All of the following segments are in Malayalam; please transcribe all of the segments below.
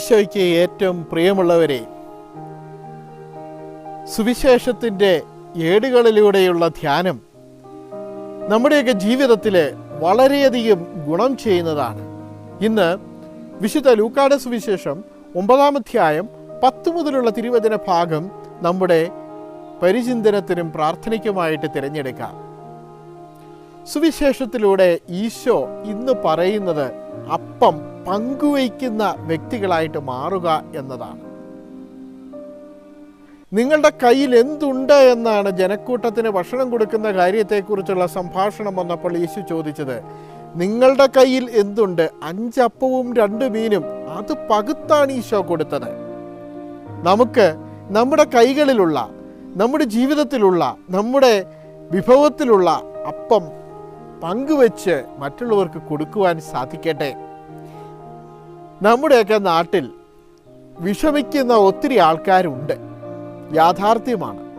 ഈശോയ്ക്ക് ഏറ്റവും പ്രിയമുള്ളവരെ സുവിശേഷത്തിന്റെ ഏടുകളിലൂടെയുള്ള ധ്യാനം നമ്മുടെയൊക്കെ ജീവിതത്തിൽ വളരെയധികം ഗുണം ചെയ്യുന്നതാണ്. ഇന്ന് വിശുദ്ധ ലൂക്കാട സുവിശേഷം ഒമ്പതാം അധ്യായം പത്ത് മുതലുള്ള തിരുവചന ഭാഗം നമ്മുടെ പരിചിന്തനത്തിനും പ്രാർത്ഥനയ്ക്കുമായിട്ട് തിരഞ്ഞെടുക്കാം. സുവിശേഷത്തിലൂടെ ഈശോ ഇന്ന് പറയുന്നത് അപ്പം പങ്കുവയ്ക്കുന്ന വ്യക്തികളായിട്ട് മാറുക എന്നതാണ്. നിങ്ങളുടെ കയ്യിൽ എന്തുണ്ട് എന്നാണ് ജനക്കൂട്ടത്തിന് ഭക്ഷണം കൊടുക്കുന്ന കാര്യത്തെക്കുറിച്ചുള്ള സംഭാഷണം വന്നപ്പോൾ യേശു ചോദിച്ചത് നിങ്ങളുടെ കയ്യിൽ എന്തുണ്ട്? അഞ്ചപ്പവും രണ്ട് മീനും. അത് പകുത്താണ് ഈശോ കൊടുത്തത്. നമുക്ക് നമ്മുടെ കൈകളിലുള്ള നമ്മുടെ ജീവിതത്തിലുള്ള നമ്മുടെ വിഭവത്തിലുള്ള അപ്പം പങ്കുവെച്ച് മറ്റുള്ളവർക്ക് കൊടുക്കുവാൻ സാധിക്കട്ടെ. നമ്മുടെയൊക്കെ നാട്ടിൽ വിഷമിക്കുന്ന ഒത്തിരി ആൾക്കാരുണ്ട്. യാഥാർത്ഥ്യമാണ്.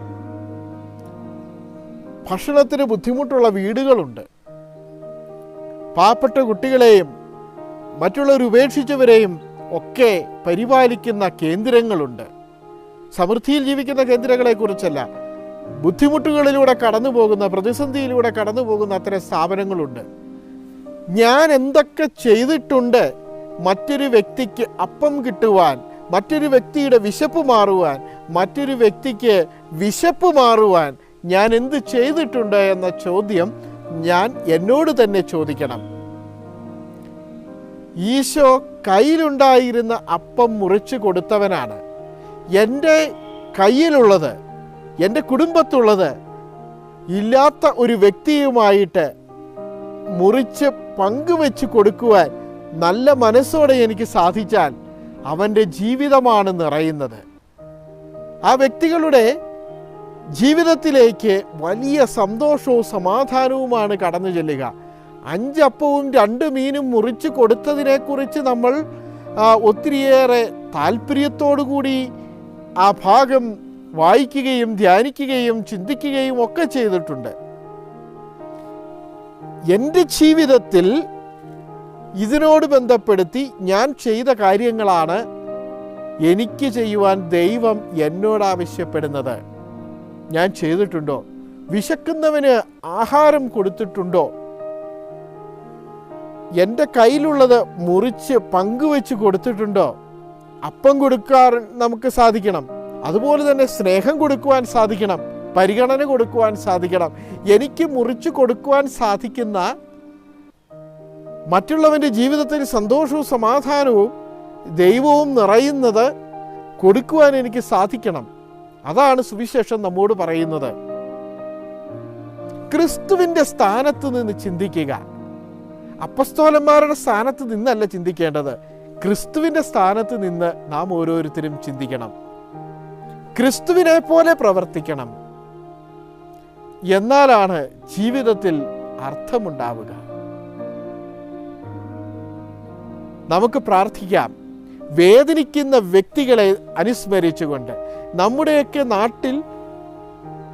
ഭക്ഷണത്തിന് ബുദ്ധിമുട്ടുള്ള വീടുകളുണ്ട്. പാവപ്പെട്ട കുട്ടികളെയും മറ്റുള്ളവർ ഉപേക്ഷിച്ചവരെയും ഒക്കെ പരിപാലിക്കുന്ന കേന്ദ്രങ്ങളുണ്ട്. സമൃദ്ധിയിൽ ജീവിക്കുന്ന കേന്ദ്രങ്ങളെക്കുറിച്ചല്ല ബുദ്ധിമുട്ടുകളിലൂടെ കടന്നു പോകുന്ന പ്രതിസന്ധിയിലൂടെ കടന്നു പോകുന്ന അത്തരം സ്ഥാപനങ്ങളുണ്ട്. ഞാൻ എന്തൊക്കെ ചെയ്തിട്ടുണ്ട് മറ്റൊരു വ്യക്തിക്ക് അപ്പം കിട്ടുവാൻ മറ്റൊരു വ്യക്തിയുടെ വിശപ്പ് മാറുവാൻ മറ്റൊരു വ്യക്തിക്ക് വിശപ്പ് മാറുവാൻ ഞാൻ എന്ത് ചെയ്തിട്ടുണ്ട് എന്ന ചോദ്യം ഞാൻ എന്നോട് തന്നെ ചോദിക്കണം. ഈശോ കയ്യിലുണ്ടായിരുന്ന അപ്പം മുറിച്ചു കൊടുത്തവനാണ്. എന്റെ കയ്യിലുള്ളത് എന്റെ കുടുംബത്തുള്ളത് ഇല്ലാത്ത ഒരു വ്യക്തിയുമായിട്ട് മുറിച്ച് പങ്കുവെച്ച് കൊടുക്കുവാൻ നല്ല മനസ്സോടെ എനിക്ക് സാധിച്ചാൽ അവന്റെ ജീവിതമാണ് നിറയുന്നത്. ആ വ്യക്തികളുടെ ജീവിതത്തിലേക്ക് വലിയ സന്തോഷവും സമാധാനവുമാണ് കടന്നു ചെല്ലുക. അഞ്ചപ്പവും രണ്ട് മീനും മുറിച്ച് കൊടുത്തതിനെക്കുറിച്ച് നമ്മൾ ഒത്തിരിയേറെ താല്പര്യത്തോടു കൂടി ആ ഭാഗം വായിക്കുകയും ധ്യാനിക്കുകയും ചിന്തിക്കുകയും ഒക്കെ ചെയ്തിട്ടുണ്ട്. എന്റെ ജീവിതത്തിൽ ഇതിനോട് ബന്ധപ്പെടുത്തി ഞാൻ ചെയ്ത കാര്യങ്ങളാണ് എനിക്ക് ചെയ്യുവാൻ ദൈവം എന്നോട് ആവശ്യപ്പെടുന്നത്. ഞാൻ ചെയ്തിട്ടുണ്ടോ? വിശക്കുന്നവന് ആഹാരം കൊടുത്തിട്ടുണ്ടോ? എന്റെ കയ്യിലുള്ളത് മുറിച്ച് പങ്കുവെച്ച് കൊടുത്തിട്ടുണ്ടോ? അപ്പം കൊടുക്കാൻ നമുക്ക് സാധിക്കണം. അതുപോലെ തന്നെ സ്നേഹം കൊടുക്കുവാൻ സാധിക്കണം പരിഗണന കൊടുക്കുവാൻ സാധിക്കണം. എനിക്ക് മുറിച്ചു കൊടുക്കുവാൻ സാധിക്കുന്ന മറ്റുള്ളവന്റെ ജീവിതത്തിൽ സന്തോഷവും സമാധാനവും ദൈവവും നിറയുന്നത് കൊടുക്കുവാൻ എനിക്ക് സാധിക്കണം. അതാണ് സുവിശേഷം നമ്മോട് പറയുന്നത്. ക്രിസ്തുവിന്റെ സ്ഥാനത്ത് നിന്ന് ചിന്തിക്കുക. അപ്പസ്തോലന്മാരുടെ സ്ഥാനത്ത് നിന്നല്ല ചിന്തിക്കേണ്ടത്. ക്രിസ്തുവിന്റെ സ്ഥാനത്ത് നിന്ന് നാം ഓരോരുത്തരും ചിന്തിക്കണം. ക്രിസ്തുവിനെ പോലെ പ്രവർത്തിക്കണം. എന്നാലാണ് ജീവിതത്തിൽ അർത്ഥമുണ്ടാവുക. നമുക്ക് പ്രാർത്ഥിക്കാം. വേദനിക്കുന്ന വ്യക്തികളെ അനുസ്മരിച്ചുകൊണ്ട് നമ്മുടെയൊക്കെ നാട്ടിൽ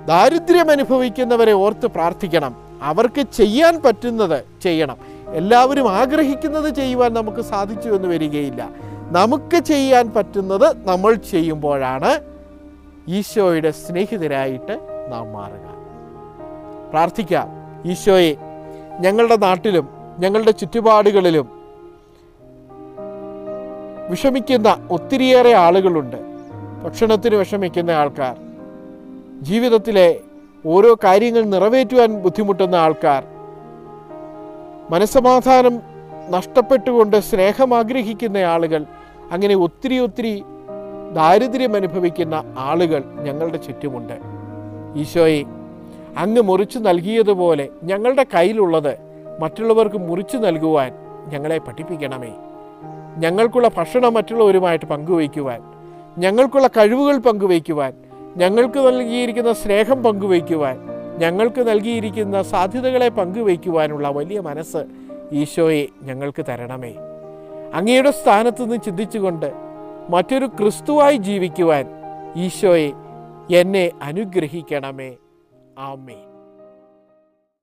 ദാരിദ്ര്യം അനുഭവിക്കുന്നവരെ ഓർത്ത് പ്രാർത്ഥിക്കണം. അവർക്ക് ചെയ്യാൻ പറ്റുന്നത് ചെയ്യണം. എല്ലാവരും ആഗ്രഹിക്കുന്നത് ചെയ്യുവാൻ നമുക്ക് സാധിച്ചു എന്ന് വരികയില്ല. നമുക്ക് ചെയ്യാൻ പറ്റുന്നത് നമ്മൾ ചെയ്യുമ്പോഴാണ് ഈശോയുടെ സ്നേഹിതരായിട്ട് നാം മാറുക. പ്രാർത്ഥിക്കാം. ഈശോയെ ഞങ്ങളുടെ നാട്ടിലും ഞങ്ങളുടെ ചുറ്റുപാടുകളിലും വിഷമിക്കുന്ന ഒത്തിരിയേറെ ആളുകളുണ്ട്. ഭക്ഷണത്തിന് വിഷമിക്കുന്ന ആൾക്കാർ ജീവിതത്തിലെ ഓരോ കാര്യങ്ങൾ നിറവേറ്റുവാൻ ബുദ്ധിമുട്ടുന്ന ആൾക്കാർ മനസ്സമാധാനം നഷ്ടപ്പെട്ടുകൊണ്ട് സ്നേഹം ആഗ്രഹിക്കുന്ന ആളുകൾ അങ്ങനെ ഒത്തിരി ഒത്തിരി ദാരിദ്ര്യം അനുഭവിക്കുന്ന ആളുകൾ ഞങ്ങളുടെ ചുറ്റുമുണ്ട്. ഈശോയെ അങ്ങ് മുറിച്ചു നൽകിയതുപോലെ ഞങ്ങളുടെ കയ്യിലുള്ളത് മറ്റുള്ളവർക്ക് മുറിച്ചു നൽകുവാൻ ഞങ്ങളെ പഠിപ്പിക്കണമേ. ഞങ്ങൾക്കുള്ള ഭക്ഷണം മറ്റുള്ളവരുമായിട്ട് പങ്കുവയ്ക്കുവാൻ ഞങ്ങൾക്കുള്ള കഴിവുകൾ പങ്കുവയ്ക്കുവാൻ ഞങ്ങൾക്ക് നൽകിയിരിക്കുന്ന സ്നേഹം പങ്കുവയ്ക്കുവാൻ ഞങ്ങൾക്ക് നൽകിയിരിക്കുന്ന സാധ്യതകളെ പങ്കുവയ്ക്കുവാനുള്ള വലിയ മനസ്സ് ഈശോയെ ഞങ്ങൾക്ക് തരണമേ. അങ്ങയുടെ സ്ഥാനത്ത് നിന്ന് ചിന്തിച്ചുകൊണ്ട് മറ്റൊരു ക്രിസ്തുവായി ജീവിക്കുവാൻ ഈശോയെ എന്നെ അനുഗ്രഹിക്കണമേ. ആമേ